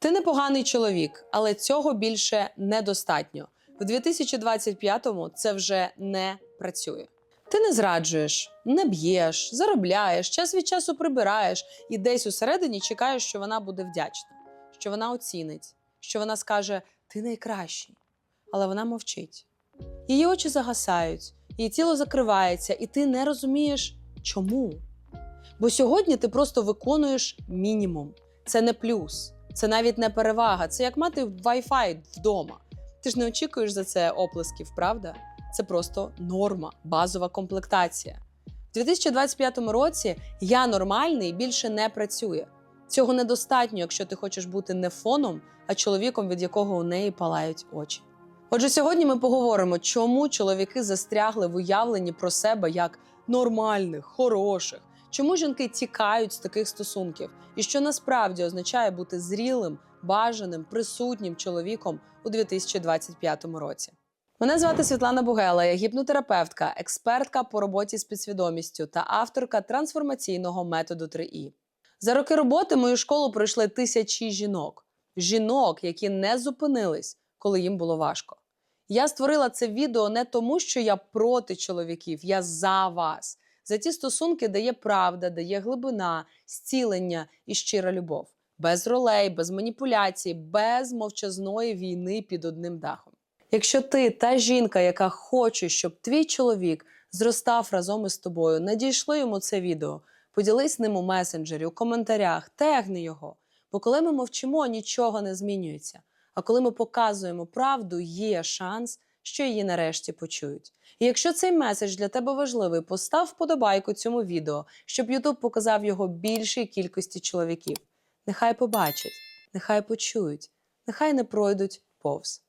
Ти непоганий чоловік, але цього більше недостатньо. В 2025-му це вже не працює. Ти не зраджуєш, не б'єш, заробляєш, час від часу прибираєш і десь усередині чекаєш, що вона буде вдячна, що вона оцінить, що вона скаже: Ти найкращий. Але вона мовчить. Її очі загасають, її тіло закривається, і ти не розумієш, чому. Бо сьогодні ти просто виконуєш мінімум. Це не плюс, це навіть не перевага. Це як мати Wi-Fi вдома. Ти ж не очікуєш за це оплесків, правда? Це просто норма, базова комплектація. У 2025 році я нормальний більше не працює. Цього недостатньо, якщо ти хочеш бути не фоном, а чоловіком, від якого у неї палають очі. Отже, сьогодні ми поговоримо, чому чоловіки застрягли в уявленні про себе як нормальних, хороших, чому жінки тікають з таких стосунків, і що насправді означає бути зрілим, бажаним, присутнім чоловіком у 2025 році. Мене звати Світлана Бугела, я гіпнотерапевтка, експертка по роботі з підсвідомістю та авторка трансформаційного методу 3І. За роки роботи мою школу пройшли тисячі жінок, жінок, які не зупинились, коли їм було важко. Я створила це відео не тому, що я проти чоловіків, я за вас, за ті стосунки, де є правда, де є глибина, зцілення і щира любов, без ролей, без маніпуляцій, без мовчазної війни під одним дахом. Якщо ти та жінка, яка хоче, щоб твій чоловік зростав разом із тобою, надійшли йому це відео, поділись ним у месенджері, у коментарях, тегни його. Бо коли ми мовчимо, нічого не змінюється. А коли ми показуємо правду, є шанс, що її нарешті почують. І якщо цей меседж для тебе важливий, постав вподобайку цьому відео, щоб Ютуб показав його більшій кількості чоловіків. Нехай побачать, нехай почують, нехай не пройдуть повз.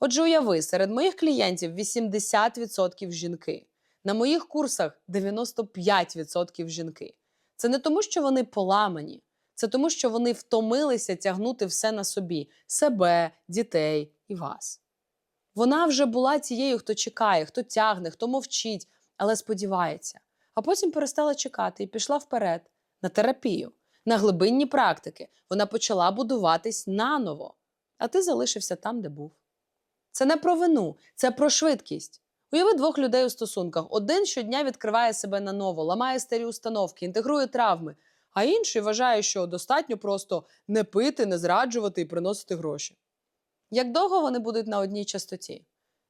Отже, уяви, серед моїх клієнтів 80% жінки. На моїх курсах 95% жінки. Це не тому, що вони поламані, це тому, що вони втомилися тягнути все на собі себе, дітей і вас. Вона вже була тією, хто чекає, хто тягне, хто мовчить, але сподівається. А потім перестала чекати і пішла вперед на терапію, на глибинні практики. Вона почала будуватись наново, а ти залишився там, де був. Це не про вину, це про швидкість. Уяви двох людей у стосунках. Один щодня відкриває себе наново, ламає старі установки, інтегрує травми, а інший вважає, що достатньо просто не пити, не зраджувати і приносити гроші. Як довго вони будуть на одній частоті?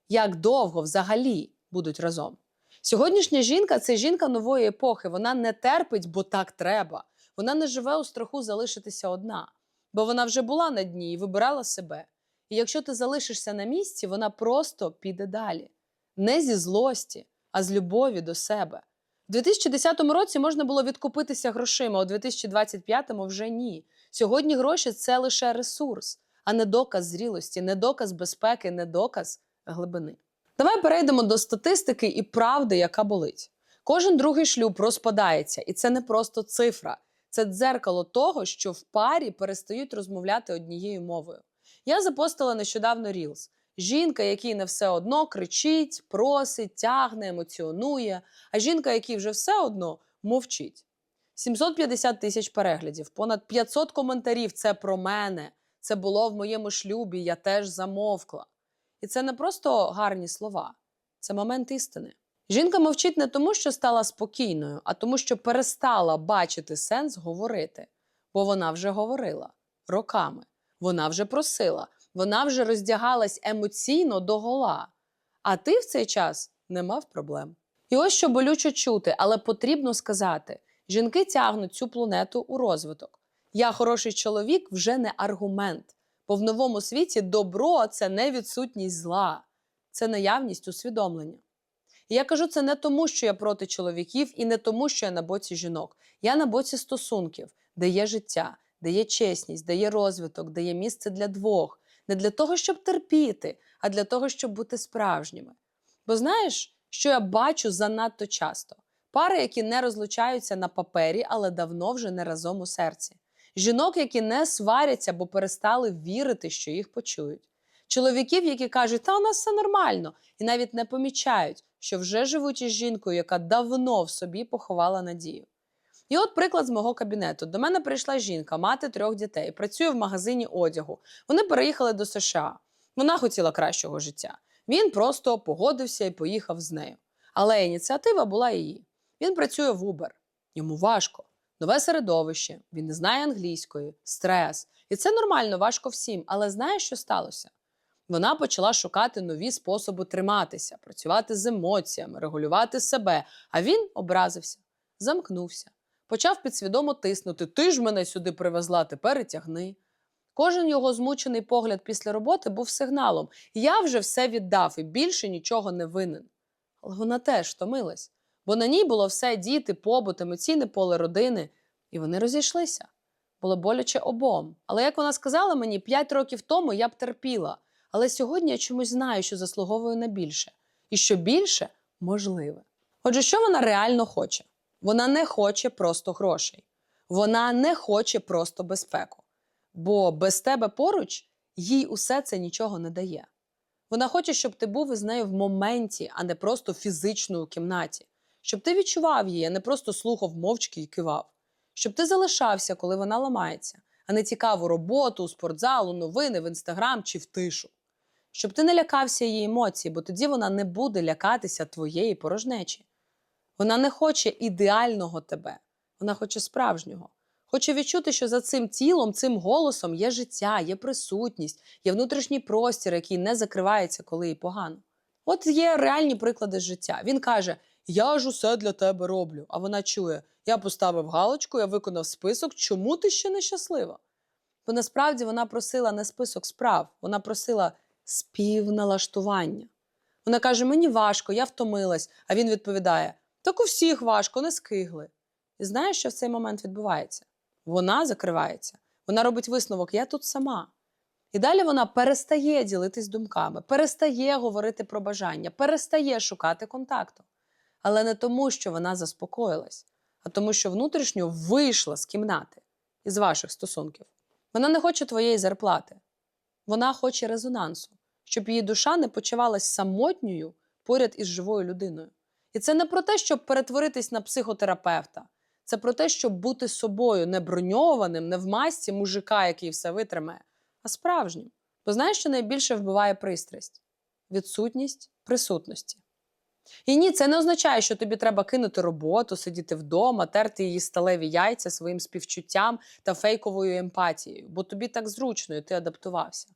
Як довго взагалі будуть разом? Сьогоднішня жінка це жінка нової епохи. Вона не терпить, бо так треба. Вона не живе у страху залишитися одна, бо вона вже була на дні і вибирала себе. І якщо ти залишишся на місці, вона просто піде далі. Не зі злості, а з любові до себе. У 2010 році можна було відкупитися грошима, у 2025 вже ні. Сьогодні гроші це лише ресурс, а не доказ зрілості, не доказ безпеки, не доказ глибини. Давай перейдемо до статистики і правди, яка болить. Кожен другий шлюб розпадається, і це не просто цифра, це дзеркало того, що в парі перестають розмовляти однією мовою. Я запостила нещодавно Reels. Жінка, якій не все одно кричить, просить, тягне, емоціонує, а жінка, якій вже все одно мовчить. 750 тисяч переглядів, понад 500 коментарів. Це про мене. Це було в моєму шлюбі, я теж замовкла. І це не просто гарні слова, це момент істини. Жінка мовчить не тому, що стала спокійною, а тому, що перестала бачити сенс говорити. Бо вона вже говорила роками. Вона вже просила, вона вже роздягалась емоційно до гола. А ти в цей час не мав проблем. І ось що болюче чути, але потрібно сказати: жінки тягнуть цю планету у розвиток. Я хороший чоловік вже не аргумент, бо в новому світі добро це не відсутність зла, це наявність усвідомлення. І я кажу це не тому, що я проти чоловіків, і не тому, що я на боці жінок. Я на боці стосунків, де є життя, де є чесність, де є розвиток, де є місце для двох, не для того, щоб терпіти, а для того, щоб бути справжніми. Бо знаєш, що я бачу занадто часто: пари, які не розлучаються на папері, але давно вже не разом у серці. Жінок, які не сваряться, бо перестали вірити, що їх почують. Чоловіків, які кажуть, та у нас все нормально, і навіть не помічають, що вже живуть із жінкою, яка давно в собі поховала надію. І от приклад з мого кабінету. До мене прийшла жінка, мати трьох дітей, працює в магазині одягу. Вони переїхали до США. Вона хотіла кращого життя. Він просто погодився і поїхав з нею. Але ініціатива була її. Він працює в Uber. Йому важко. Нове середовище, він не знає англійської, стрес. І це нормально, важко всім. Але знаєш, що сталося? Вона почала шукати нові способи триматися, працювати з емоціями, регулювати себе. А він образився, замкнувся, почав підсвідомо тиснути: Ти ж мене сюди привезла, тепер і тягни. Кожен його змучений погляд після роботи був сигналом: я вже все віддав і більше нічого не винен. Але вона теж втомилась, бо на ній було все діти, побут, емоційне поле родини, і вони розійшлися. Було боляче обом. Але як вона сказала мені, п'ять років тому я б терпіла. Але сьогодні я чомусь знаю, що заслуговую на більше, і що більше можливе. Отже, що вона реально хоче? Вона не хоче просто грошей, вона не хоче просто безпеку. Бо без тебе поруч їй усе це нічого не дає. Вона хоче, щоб ти був із нею в моменті, а не просто фізично у кімнаті, щоб ти відчував її, а не просто слухав мовчки і кивав, щоб ти залишався, коли вона ламається, а не тікав у роботу, у спортзал, у новини, в інстаграм чи в тишу. Щоб ти не лякався її емоцій, бо тоді вона не буде лякатися твоєї порожнечі. Вона не хоче ідеального тебе, вона хоче справжнього. Хоче відчути, що за цим тілом, цим голосом є життя, є присутність, є внутрішній простір, який не закривається, коли їй погано. От є реальні приклади життя. Він каже: Я ж усе для тебе роблю. А вона чує: Я поставив галочку, я виконав список, чому ти ще не щаслива? Бо насправді вона просила не список справ, вона просила співналаштування. Вона каже: Мені важко, я втомилась. А він відповідає: Так у всіх важко, не скигли. І знаєш, що в цей момент відбувається? Вона закривається, вона робить висновок: я тут сама. І далі вона перестає ділитись думками, перестає говорити про бажання, перестає шукати контакту. Але не тому, що вона заспокоїлась, а тому, що внутрішньо вийшла з кімнати із ваших стосунків. Вона не хоче твоєї зарплати, вона хоче резонансу, щоб її душа не почувалась самотньою поряд із живою людиною. І це не про те, щоб перетворитись на психотерапевта. Це про те, щоб бути собою не броньованим, не в масці мужика, який все витримає, а справжнім. Бо знаєш, що найбільше вбиває пристрасть? Відсутність присутності. І ні, це не означає, що тобі треба кинути роботу, сидіти вдома, терти її сталеві яйця своїм співчуттям та фейковою емпатією, бо тобі так зручно, і ти адаптувався.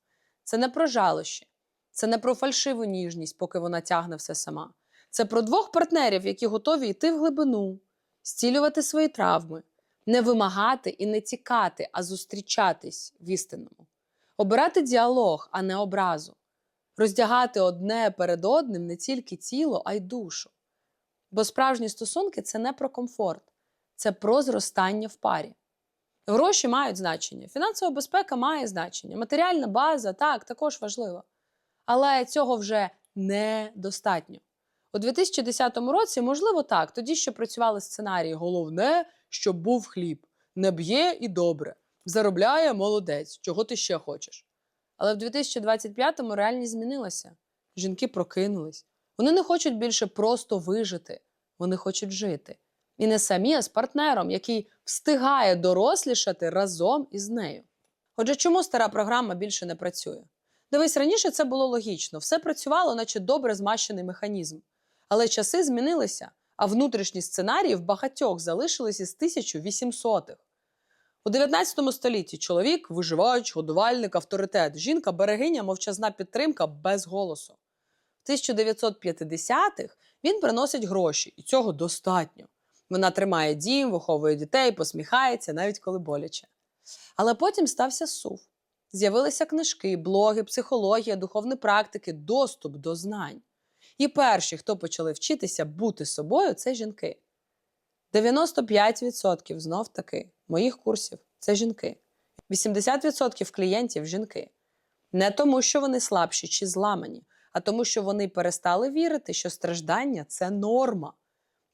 Це не про жалощі, це не про фальшиву ніжність, поки вона тягне все сама. Це про двох партнерів, які готові йти в глибину, зцілювати свої травми, не вимагати і не тікати, а зустрічатись в істинному, обирати діалог, а не образу, роздягати одне перед одним не тільки тіло, а й душу. Бо справжні стосунки це не про комфорт, це про зростання в парі. Гроші мають значення, фінансова безпека має значення, матеріальна база так, також важлива. Але цього вже недостатньо. У 2010 році, можливо, так, тоді ще працювали сценарії. Головне, щоб був хліб, не б'є і добре, заробляє молодець, чого ти ще хочеш. Але в 2025-му реальність змінилася. Жінки прокинулись. Вони не хочуть більше просто вижити, вони хочуть жити. І не самі, а з партнером, який встигає дорослішати разом із нею. Отже, чому стара програма більше не працює? Дивись, раніше це було логічно, все працювало, наче добре змащений механізм. Але часи змінилися, а внутрішні сценарії в багатьох залишились із 1800-х. У 19 столітті чоловік виживач, годувальник, авторитет, жінка берегиня, мовчазна підтримка без голосу. В 1950-х він приносить гроші, і цього достатньо. Вона тримає дім, виховує дітей, посміхається, навіть коли боляче. Але потім стався сув. З'явилися книжки, блоги, психологія, духовні практики, доступ до знань. І перші, хто почали вчитися бути собою, це жінки. 95% знов таки моїх курсів це жінки. 80% клієнтів жінки. Не тому, що вони слабші чи зламані, а тому, що вони перестали вірити, що страждання це норма.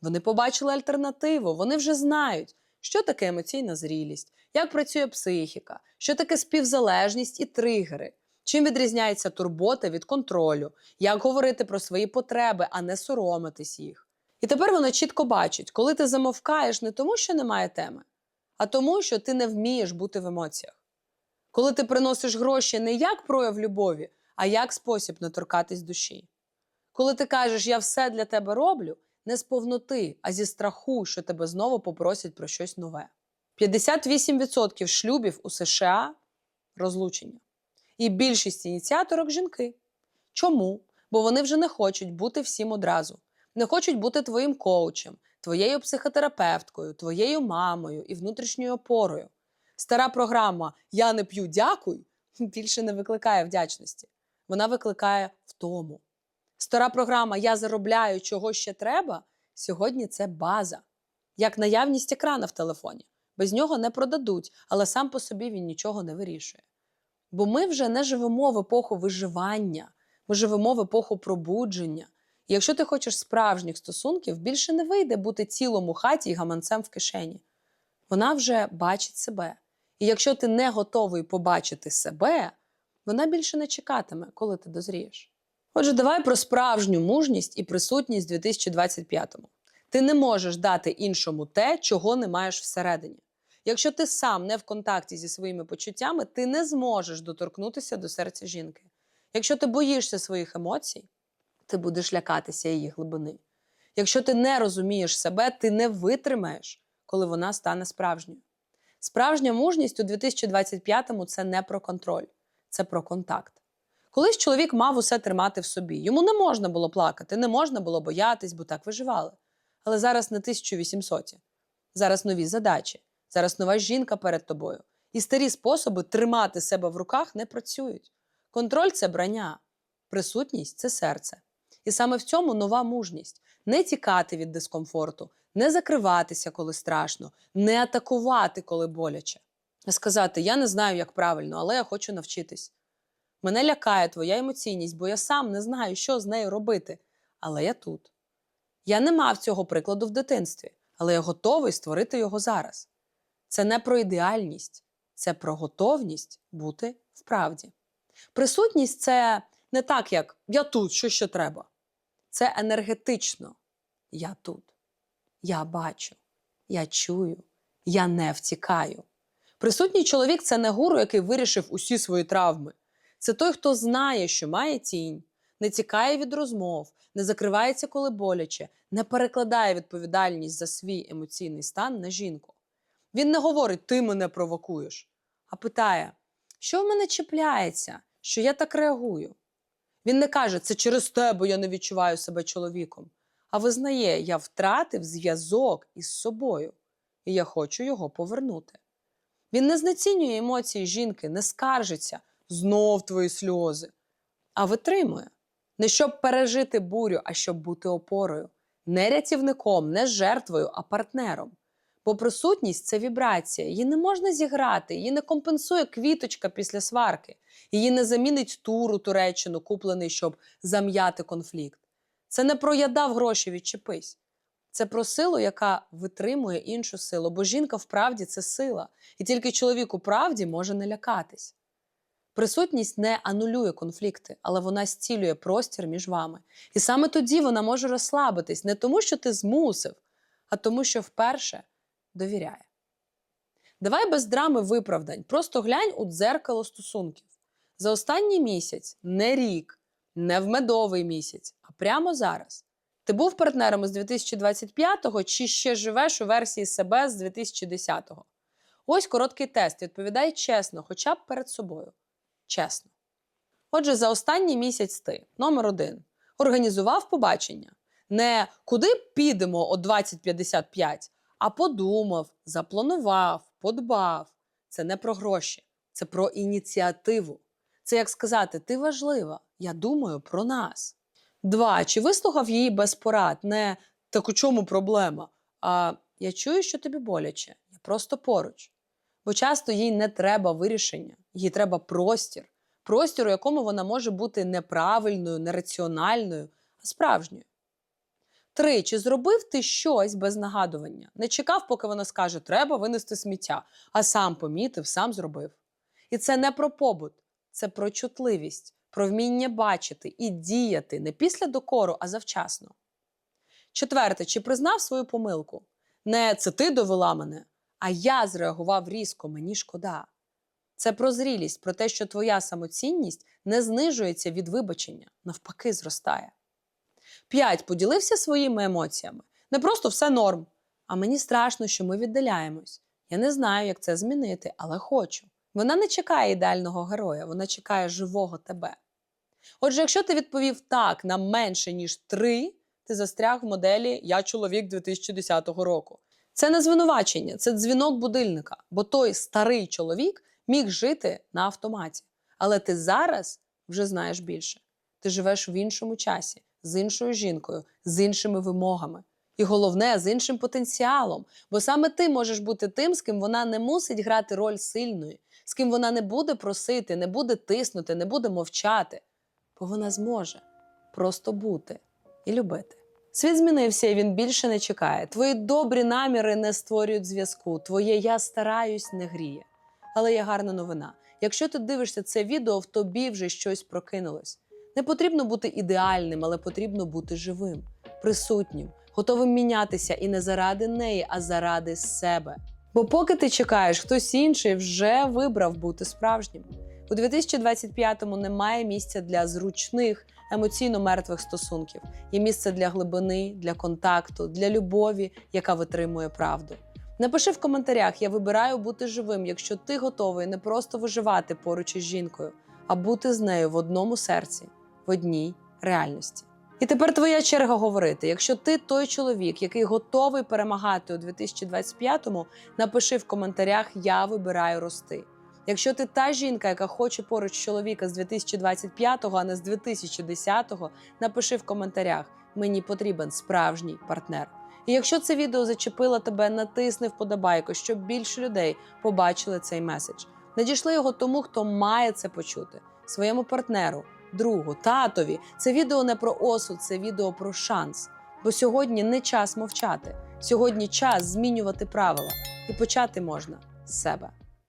Вони побачили альтернативу, вони вже знають, що таке емоційна зрілість, як працює психіка, що таке співзалежність і тригери, чим відрізняється турбота від контролю, як говорити про свої потреби, а не соромитись їх. І тепер вона чітко бачить, коли ти замовкаєш не тому, що немає теми, а тому, що ти не вмієш бути в емоціях. Коли ти приносиш гроші не як прояв любові, а як спосіб не торкатись душі. Коли ти кажеш, я все для тебе роблю, не з повноти, а зі страху, що тебе знову попросять про щось нове. 58% шлюбів у США розлучення. І більшість ініціаторок жінки. Чому? Бо вони вже не хочуть бути всім одразу, не хочуть бути твоїм коучем, твоєю психотерапевткою, твоєю мамою і внутрішньою опорою. Стара програма Я не п'ю, дякуй більше не викликає вдячності. Вона викликає втому. Стара програма Я заробляю, чого ще треба сьогодні це база, як наявність екрана в телефоні. Без нього не продадуть, але сам по собі він нічого не вирішує. Бо ми вже не живемо в епоху виживання, ми живемо в епоху пробудження. Якщо ти хочеш справжніх стосунків, більше не вийде бути цілом у хаті і гаманцем в кишені. Вона вже бачить себе. І якщо ти не готовий побачити себе, вона більше не чекатиме, коли ти дозрієш. Отже, давай про справжню мужність і присутність в 2025-му. Ти не можеш дати іншому те, чого не маєш всередині. Якщо ти сам не в контакті зі своїми почуттями, ти не зможеш доторкнутися до серця жінки. Якщо ти боїшся своїх емоцій, ти будеш лякатися її глибини. Якщо ти не розумієш себе, ти не витримаєш, коли вона стане справжньою. Справжня мужність у 2025-му це не про контроль, це про контакт. Колись чоловік мав усе тримати в собі. Йому не можна було плакати, не можна було боятись, бо так виживали. Але зараз не 1800. Зараз нові задачі, зараз нова жінка перед тобою. І старі способи тримати себе в руках не працюють. Контроль це брання, присутність це серце. І саме в цьому нова мужність не тікати від дискомфорту, не закриватися, коли страшно, не атакувати, коли боляче. Сказати: Я не знаю, як правильно, але я хочу навчитись. Мене лякає твоя емоційність, бо я сам не знаю, що з нею робити. Але я тут. Я не мав цього прикладу в дитинстві, але я готовий створити його зараз. Це не про ідеальність, це про готовність бути в правді. Присутність це не так, як я тут, що ще треба. Це енергетично. Я тут. Я бачу, я чую, я не втікаю. Присутній чоловік це не гуру, який вирішив усі свої травми. Це той, хто знає, що має тінь, не тікає від розмов, не закривається, коли боляче, не перекладає відповідальність за свій емоційний стан на жінку. Він не говорить ти мене провокуєш, а питає, що в мене чіпляється, що я так реагую. Він не каже, це через тебе я не відчуваю себе чоловіком, а визнає, я втратив зв'язок із собою, і я хочу його повернути. Він не знецінює емоції жінки, не скаржиться знов твої сльози, а витримує. Не щоб пережити бурю, а щоб бути опорою, не рятівником, не жертвою, а партнером. Бо присутність це вібрація, її не можна зіграти, її не компенсує квіточка після сварки, її не замінить тур у Туреччину, куплений, щоб зам'яти конфлікт. Це не про я дав гроші, відчепись. Це про силу, яка витримує іншу силу, бо жінка вправді це сила, і тільки чоловік у правді може не лякатись. Присутність не анулює конфлікти, але вона зцілює простір між вами. І саме тоді вона може розслабитись не тому, що ти змусив, а тому, що вперше довіряє. Давай без драми виправдань. Просто глянь у дзеркало стосунків. За останній місяць, не рік, не в медовий місяць, а прямо зараз. Ти був партнером з 2025-го чи ще живеш у версії себе з 2010-го? Ось короткий тест. Відповідай чесно, хоча б перед собою. Чесно. Отже, за останній місяць ти, номер один, організував побачення. Не куди підемо о 20.55, а подумав, запланував, подбав. Це не про гроші, це про ініціативу. Це як сказати, ти важлива, я думаю про нас. Два. Чи вислухав її без порад? Не так у чому проблема? А я чую, що тобі боляче, я просто поруч. Бо часто їй не треба вирішення, їй треба простір. Простір, у якому вона може бути неправильною, нераціональною, а справжньою. Три. Чи зробив ти щось без нагадування? Не чекав, поки вона скаже, треба винести сміття, а сам помітив, сам зробив. І це не про побут, це про чутливість, про вміння бачити і діяти не після докору, а завчасно. Четверте, чи признав свою помилку? Не це ти довела мене, а я зреагував різко, мені шкода. Це про зрілість, про те, що твоя самоцінність не знижується від вибачення, навпаки, зростає. П'ять. Поділився своїми емоціями. Не просто все норм. А мені страшно, що ми віддаляємось. Я не знаю, як це змінити, але хочу. Вона не чекає ідеального героя, вона чекає живого тебе. Отже, якщо ти відповів так на менше, ніж три, ти застряг в моделі Я чоловік 2010 року. Це не звинувачення, це дзвінок будильника, бо той старий чоловік міг жити на автоматі. Але ти зараз вже знаєш більше. Ти живеш в іншому часі, з іншою жінкою, з іншими вимогами. І головне, з іншим потенціалом. Бо саме ти можеш бути тим, з ким вона не мусить грати роль сильної, з ким вона не буде просити, не буде тиснути, не буде мовчати. Бо вона зможе просто бути і любити. Світ змінився, і він більше не чекає. Твої добрі наміри не створюють зв'язку. Твоє я стараюсь не гріє. Але є гарна новина. Якщо ти дивишся це відео, в тобі вже щось прокинулось. Не потрібно бути ідеальним, але потрібно бути живим, присутнім, готовим мінятися і не заради неї, а заради себе. Бо поки ти чекаєш, хтось інший вже вибрав бути справжнім. У 2025-му немає місця для зручних, емоційно мертвих стосунків. Є місце для глибини, для контакту, для любові, яка витримує правду. Напиши в коментарях: я вибираю бути живим, якщо ти готовий не просто виживати поруч із жінкою, а бути з нею в одному серці, в одній реальності. І тепер твоя черга говорити. Якщо ти той чоловік, який готовий перемагати у 2025-му, напиши в коментарях Я вибираю рости. Якщо ти та жінка, яка хоче поруч чоловіка з 2025-го, а не з 2010-го, напиши в коментарях Мені потрібен справжній партнер. І якщо це відео зачепило тебе, натисни вподобайку, щоб більше людей побачили цей меседж. Надійшли його тому, хто має це почути своєму партнеру, другу, татові. Це відео не про осуд, це відео про шанс. Бо сьогодні не час мовчати. Сьогодні час змінювати правила, і почати можна з себе.